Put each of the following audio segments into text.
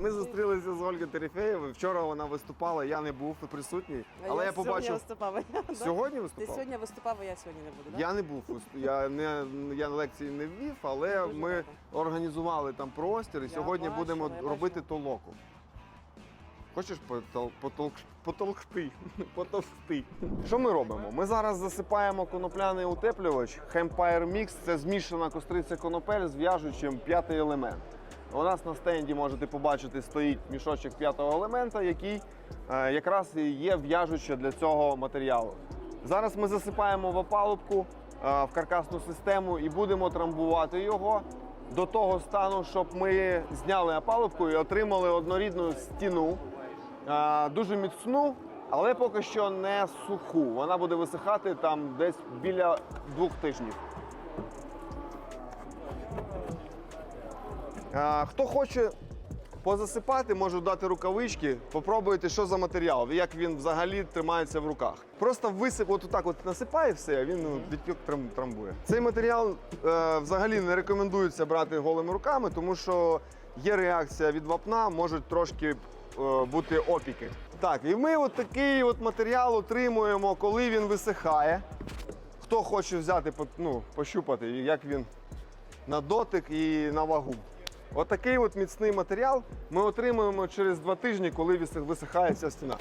Ми зустрілися з Ольгою Терефеєвою. Вчора вона виступала, я не був присутній, але я сьогодні побачив. виступала. да? Сьогодні Ти виступав? сьогодні виступав, а я сьогодні не буду, так? Я не був, я не я лекції не ввів, але Дуже ми добре. організували там простір і Я сьогодні бачила, будемо робити толоку. Хочеш потол- потолк- потолкти? Що ми робимо? Ми зараз засипаємо конопляний утеплювач Hempire Mix. Це змішана костриця конопель з в'яжучим п'ятий елемент. У нас на стенді можете побачити стоїть мішочок п'ятого елемента, який е, якраз є в'яжуче для цього матеріалу. Зараз ми засипаємо в опалубку е, в каркасну систему і будемо трамбувати його до того стану, щоб ми зняли опалубку і отримали однорідну стіну, е, дуже міцну, але поки що не суху. Вона буде висихати там десь біля двох тижнів. Е, Хто хоче позасипати, можу дати рукавички. Попробуйте, що за матеріал, як він взагалі тримається в руках. Просто висип, от так от насипає все, а він ну, відтік трам- трамбує. Цей матеріал е, взагалі не рекомендується брати голими руками, тому що є реакція від вапна, можуть трошки е, бути опіки. Так, і ми от такий от матеріал отримуємо, коли він висихає. Хто хоче взяти, ну, пощупати, як він на дотик і на вагу. Отакий от міцний матеріал ми отримуємо через два тижні, коли висих- висихає ця стіна.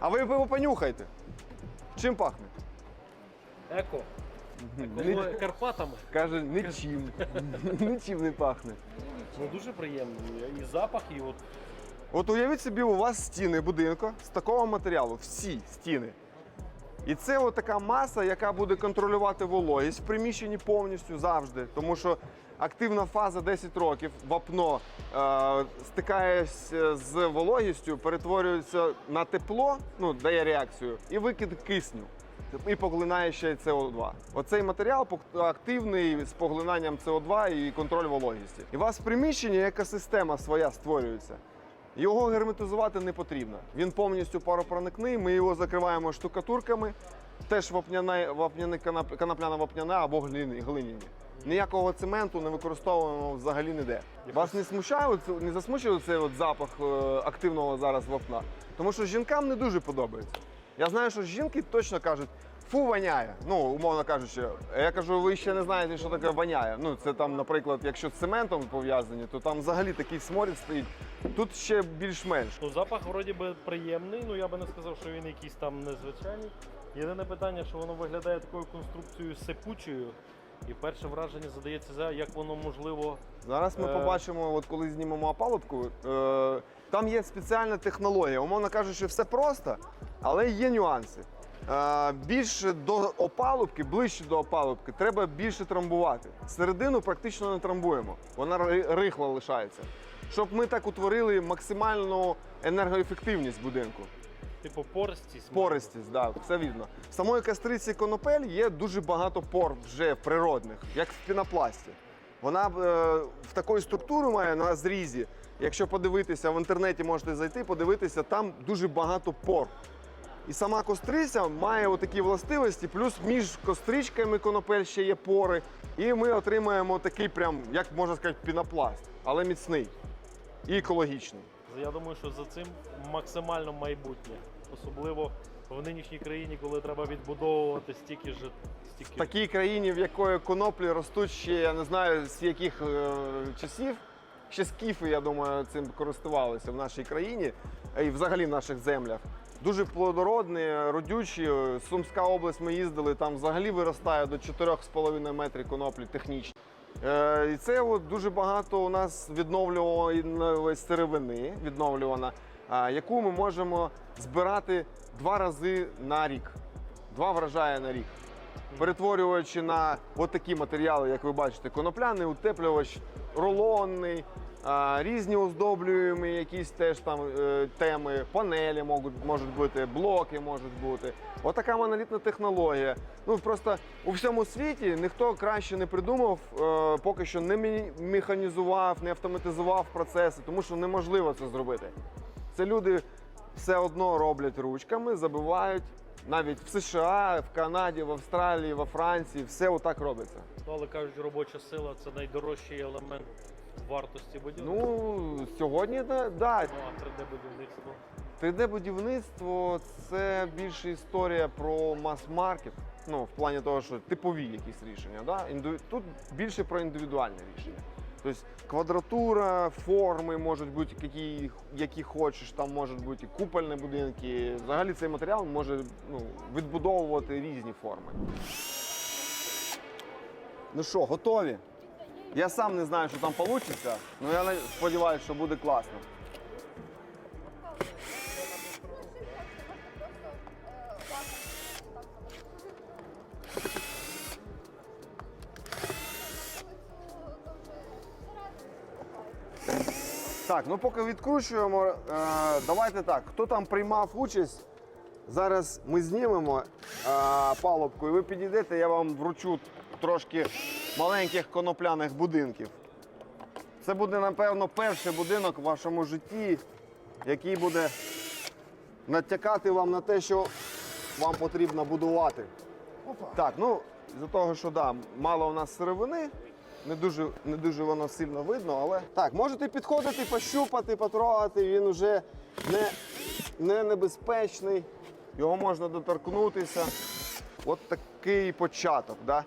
А ви його понюхайте. Чим пахне? Еко Карпатами. Каже, нічим. Нічим не пахне. Ну дуже приємно. І запах, і от От уявіть собі, у вас стіни будинку з такого матеріалу, всі стіни. І це от така маса, яка буде контролювати вологість в приміщенні повністю завжди. Тому що активна фаза 10 років, вапно е, стикається з вологістю, перетворюється на тепло, ну, дає реакцію, і викид кисню. І поглинає ще й СО2. Оцей матеріал активний з поглинанням СО2 і контроль вологісті. І у вас в приміщенні екосистема своя створюється. Його герметизувати не потрібно. Він повністю паропроникний. Ми його закриваємо штукатурками, теж вапняна, вапняне, канап- канапляна вапняна або глині- глиняні. Ніякого цементу не використовуємо взагалі ніде. Вас не смущає, не засмучує цей от запах е, активного зараз вапна? Тому що жінкам не дуже подобається. Я знаю, що жінки точно кажуть, фу, воняє. Ну, умовно кажучи, А я кажу, ви ще не знаєте, що таке воняє. Ну, це там, наприклад, якщо з цементом пов'язані, то там взагалі такий сморід стоїть. Тут ще більш-менш. ну, запах вроді би приємний, ну я би не сказав, що він якийсь там незвичайний. Єдине питання, що воно виглядає такою конструкцією сипучою. І перше враження задається, за як воно можливо. Зараз ми Е. побачимо, от коли знімемо опалубку, е, там є спеціальна технологія. Умовно кажучи, все просто, але є нюанси. Е, більше до опалубки, ближче до опалубки, треба більше трамбувати. Середину практично не трамбуємо, вона ри- рихла лишається. Щоб ми так утворили максимальну енергоефективність будинку. Типу пористість. Пористість, да, все вірно. В самої кастриці конопель є дуже багато пор вже природних, як в пінопласті. Вона е, в такої структури має на зрізі. Якщо подивитися в інтернеті, можете зайти, подивитися, там дуже багато пор. І сама костриця має отакі властивості, плюс між костричками конопель ще є пори. І ми отримаємо такий, прям, як можна сказати, пінопласт, але міцний і екологічний. Я думаю, що за цим максимально майбутнє. Особливо в нинішній країні, коли треба відбудовувати стільки ж стільки. В такій країні, в якої коноплі ростуть ще, я не знаю з яких е, часів. Ще скіфи, я думаю, цим користувалися в нашій країні і взагалі в наших землях. Дуже плодородні, родючі. Сумська область ми їздили, там взагалі виростає до 4,5 метрів коноплі технічно. Е, і це от дуже багато у нас відновлюваної сировини, відновлювана, яку ми можемо збирати два рази на рік. Два врожаї на рік перетворюючи на такі матеріали, як ви бачите, конопляний утеплювач, рулонний, різні оздоблюємо якісь теж там е, теми, панелі можуть, можуть бути, блоки можуть бути. Отака монолітна технологія. Ну просто у всьому світі ніхто краще не придумав, е, поки що не механізував, не автоматизував процеси, тому що неможливо це зробити. Це люди все одно роблять ручками, забивають. Навіть в США, в Канаді, в Австралії, во Франції все отак робиться. Ну, але кажуть, робоча сила це найдорожчий елемент вартості будівлі? Ну, сьогодні да, да, Ну, а 3D-будівництво. 3D-будівництво це більше історія про мас-маркет. Ну, в плані того, що типові якісь рішення. Да? Тут більше про індивідуальне рішення. Тобто квадратура, форми можуть бути які, які хочеш, там можуть бути купольні будинки. Взагалі цей матеріал може ну, відбудовувати різні форми. Ну що, готові? Я сам не знаю, що там вийде, але я сподіваюся, що буде класно. Так, ну поки відкручуємо, е, давайте так. Хто там приймав участь? Зараз ми знімемо е, палубку, і ви підійдете, я вам вручу трошки маленьких конопляних будинків. Це буде, напевно, перший будинок в вашому житті, який буде натякати вам на те, що вам потрібно будувати. Так, ну, з-за того, що да, мало у нас сировини, не дуже, не дуже воно сильно видно, але. Так, можете підходити, пощупати, потрогати, він вже не, не небезпечний, його можна доторкнутися. От такий початок. Да?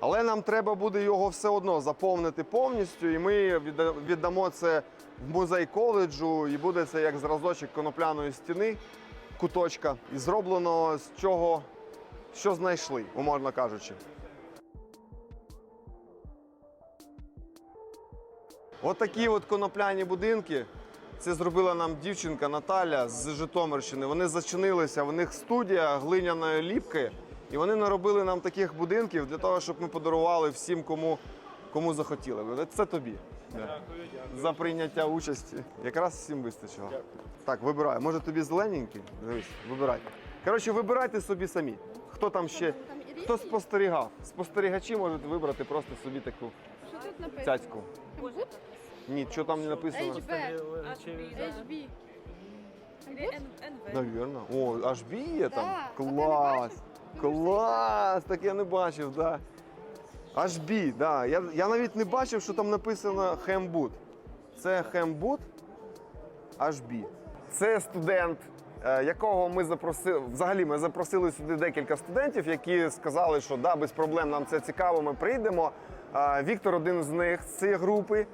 Але нам треба буде його все одно заповнити повністю, і ми віддамо це в музей коледжу, і буде це як зразочок конопляної стіни, куточка, і зроблено з чого, що знайшли, умовно кажучи. От от конопляні будинки. Це зробила нам дівчинка Наталя з Житомирщини. Вони зачинилися, в них студія глиняної ліпки, і вони наробили нам таких будинків для того, щоб ми подарували всім, кому, кому захотіли. Це тобі. Дякую, дякую. За прийняття участі. Якраз всім вистачило. Так, вибирай. Може тобі зелененький? Дивись, вибирай. Коротше, вибирайте собі самі. Хто там ще? Хто спостерігав? Спостерігачі можуть вибрати просто собі таку Що тут написано? цяцьку. Ні, що там не написано. HB. HB. Навірно. О, аж є там. Да, Клас. Клас! Так я не бачив, да. Аж бі, да. Я, я навіть не бачив, що там написано хембут. Це хембут бі. Це студент, е, якого ми запросили. Взагалі ми запросили сюди декілька студентів, які сказали, що да, без проблем нам це цікаво, ми прийдемо. Віктор один з них з цієї групи.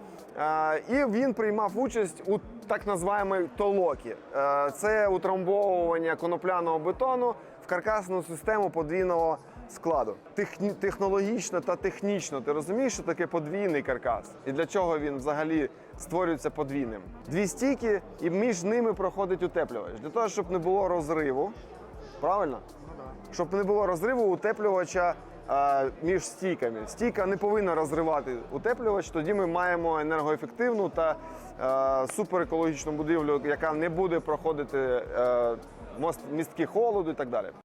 І він приймав участь у так називаємій толокі. Це утрамбовування конопляного бетону в каркасну систему подвійного складу. Технологічно та технічно. Ти розумієш, що таке подвійний каркас? І для чого він взагалі створюється подвійним? Дві стійки, і між ними проходить утеплювач. Для того, щоб не було розриву. Правильно? Щоб не було розриву утеплювача між стійками. Стійка не повинна розривати утеплювач, тоді ми маємо енергоефективну та е, суперекологічну будівлю, яка не буде проходити е, містки холоду і так далі.